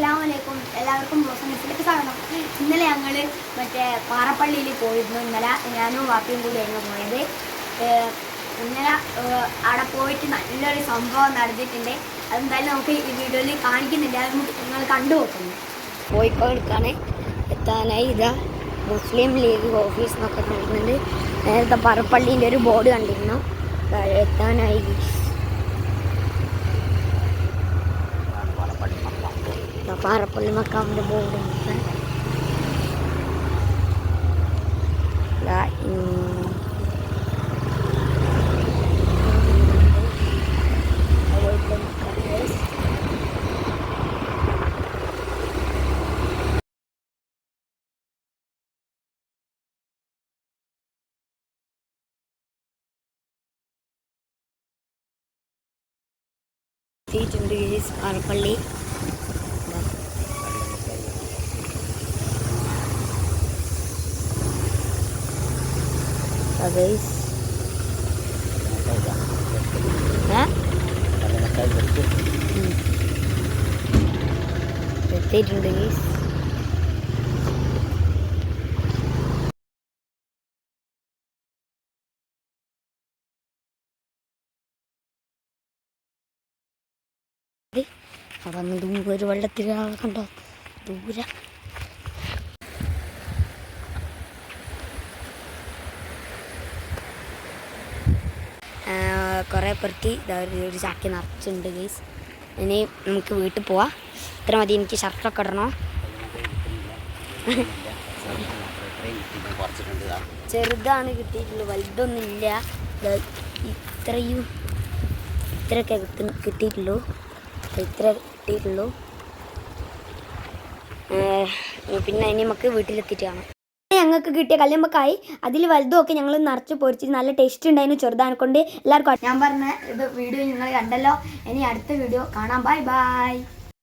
അസ്സാമലൈക്കും എല്ലാവർക്കും ബോസനസിലേക്ക് സ്വാഗതം ഇന്നലെ ഞങ്ങൾ മറ്റേ പാറപ്പള്ളിയിൽ പോയിരുന്നു. ഇന്നലെ ഞാനും വാപ്പിയും കൂടി ആയിരുന്നു പോയത്. ഇന്നലെ അവിടെ പോയിട്ട് നല്ലൊരു സംഭവം നടന്നിട്ടുണ്ട്. അതെന്തായാലും നമുക്ക് ഈ വീഡിയോയിൽ കാണിക്കുന്നില്ല. നിങ്ങൾ കണ്ടു നോക്കുന്നു കോഴിക്കോടേക്കാണ് എത്താനായി. ഇതാ മുസ്ലിം ലീഗ് ഓഫീസ് എന്നൊക്കെ കാണിക്കുന്നുണ്ട് നേരത്തെ പാറപ്പള്ളിന്റെ ഒരു ബോർഡ് കണ്ടിരുന്നു. എത്താനായി. പാറപ്പള്ളി മക്കാമിന്റെ ബോർഡ്. എത്തിയിട്ടുണ്ട് പാറപ്പള്ളി ദാ guys. ഉം. എത്തിയിട്ടുണ്ട് ഗൈസ് അതൊന്ന് ദൂരെ ഒരു വെള്ളത്തിൽ കണ്ടോ ദൂരെ കുറേ പെറുക്കി ഒരു ചാക്കി നിറച്ചുണ്ട് ഗൈസ് ഇനി നമുക്ക് വീട്ടിൽ പോവാം. ഇത്ര മതി എനിക്ക് ഷർട്ടൊക്കെ ഇടണോ? ചെറുതാണ് കിട്ടിയിട്ടുള്ളൂ വലുതൊന്നും ഇല്ല. ഇത്രയും ഇത്രയൊക്കെ കിട്ടി കിട്ടിയിട്ടുള്ളൂ. ഇത്ര കിട്ടിയിട്ടുള്ളൂ. പിന്നെ ഇനി നമുക്ക് വീട്ടിലെത്തിയിട്ട് കാണാം. ഞങ്ങൾക്ക് കിട്ടിയ കല്ലുമ്പക്കായി അതിൽ വലുതുമൊക്കെ ഞങ്ങൾ നിറച്ച് പൊരിച്ച് നല്ല ടേസ്റ്റ് ഉണ്ടായിരുന്നു ചെറുതാണ് കൊണ്ട് എല്ലാവർക്കും ഞാൻ പറഞ്ഞ ഇത് വീഡിയോ നിങ്ങൾ കണ്ടല്ലോ. ഇനി അടുത്ത വീഡിയോ കാണാം. Bye bye